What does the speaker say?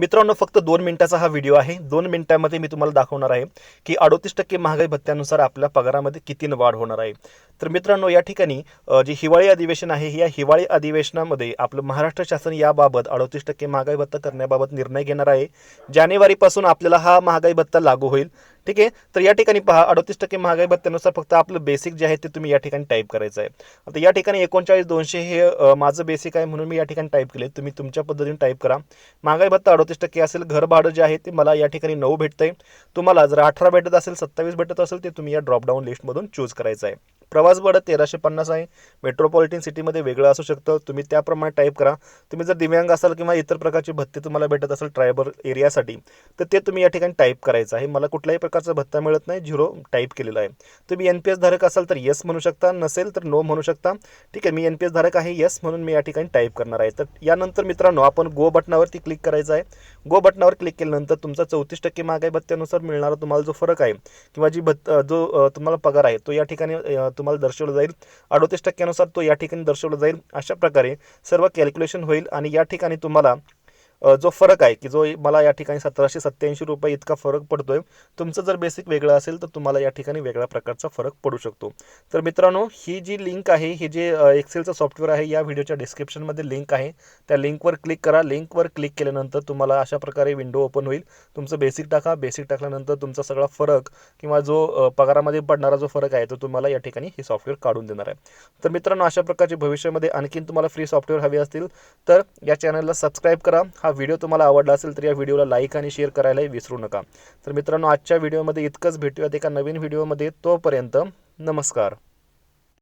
मित्रांनो फक्त दोन मिनिटाचा हा व्हिडिओ आहे. दोन मिनिटामध्ये मी तुम्हाला दाखवणार आहे की अडोतीस टक्के महागाई भत्त्यानुसार आपल्या पगारामध्ये किती वाढ होणार आहे. तर मित्रांनो या ठिकाणी जे हिवाळी अधिवेशन आहे या हिवाळी अधिवेशनामध्ये आपलं महाराष्ट्र शासन याबाबत अडोतीस टक्के महागाई भत्ता करण्याबाबत निर्णय घेणार आहे. जानेवारीपासून आपल्याला हा महागाई भत्ता लागू होईल. ठीक आहे? तर या ठिकाणी पहा अडतीस टक्के महागाई भत्त्यानुसार फक्त आपलं बेसिक जे आहे ते तुम्ही या ठिकाणी टाईप करायचं आहे. आता या ठिकाणी एकोणचाळीस दोनशे हे माझं बेसिक आहे म्हणून मी या ठिकाणी टाईप केले तुम्ही तुमच्या पद्धतीने टाईप करा. महागाई भत्ता अडतीस टक्के असेल घर भाडं जे आहे ते मला या ठिकाणी नऊ भेटतंय. तुम्हाला जर अठरा भेटत असेल सत्तावीस भेटत असेल ते तुम्ही या ड्रॉपडाऊन लिस्टमधून चूज करायचं आहे. प्रवास भाडं तेराशे पन्नास आहे. मेट्रोपॉलिटन सिटीमध्ये वेगळं असू शकतं. तुम्ही त्याप्रमाणे टाईप करा. तुम्ही जर दिव्यांग असाल किंवा इतर प्रकारचे भत्ते तुम्हाला भेटत असेल ट्रायबल एरियासाठी तर ते तुम्ही या ठिकाणी टाईप करायचं आहे. मला कुठल्याही प्रकारचा भत्ता मिळत नाही. झिरो टाईप केलेला आहे. तुम्ही एन पी एस धारक असाल तर येस म्हणू शकता. नसेल तर नो म्हणू शकता. ठीक आहे मी एन पी एस धारक आहे येस म्हणून मी या ठिकाणी टाईप करणार आहे. तर यानंतर मित्रांनो आपण गो बटनावरती क्लिक करायचं आहे. गो बटनावर क्लिक केल्यानंतर तुमचा चौतीस टक्के महागाई भत्त्यानुसार मिळणारा तुम्हाला जो फरक आहे किंवा जी भत्त जो तुम्हाला पगार आहे तो या ठिकाणी तुम्हाला दर्शवलं जाईल. अडोतीस टक्क्यानुसार तो या ठिकाणी दर्शवला जाईल. अशा प्रकारे सर्व कॅल्क्युलेशन होईल आणि या ठिकाणी तुम्हाला जो फरक आहे की जो मला या ठिकाणी सतराशे सत्त्याऐंशी रुपये इतका फरक पडतोय तुमचं जर बेसिक वेगळं असेल तर तुम्हाला या ठिकाणी वेगळ्या प्रकारचा फरक पडू शकतो. तर मित्रांनो ही जी लिंक आहे ही जे एक्सेलचं सॉफ्टवेअर आहे या व्हिडिओच्या डिस्क्रिप्शनमध्ये लिंक आहे. त्या लिंकवर क्लिक करा. लिंकवर क्लिक केल्यानंतर तुम्हाला अशा प्रकारे विंडो ओपन होईल. तुमचं बेसिक टाका. बेसिक टाकल्यानंतर तुमचा सगळा फरक किंवा जो पगारामध्ये पडणारा जो फरक आहे तो तुम्हाला या ठिकाणी हे सॉफ्टवेअर काढून देणार आहे. तर मित्रांनो अशा प्रकारचे भविष्यामध्ये आणखीन तुम्हाला फ्री सॉफ्टवेअर हवे असतील तर या चॅनलला सबस्क्राईब करा. हा व्हिडिओ तुम्हाला आवडला असेल तर या व्हिडिओला लाईक आणि शेअर करायलाही विसरू नका. तर मित्रांनो आजच्या व्हिडिओमध्ये इतकंच. भेटूयात एका नवीन व्हिडिओमध्ये. तोपर्यंत नमस्कार.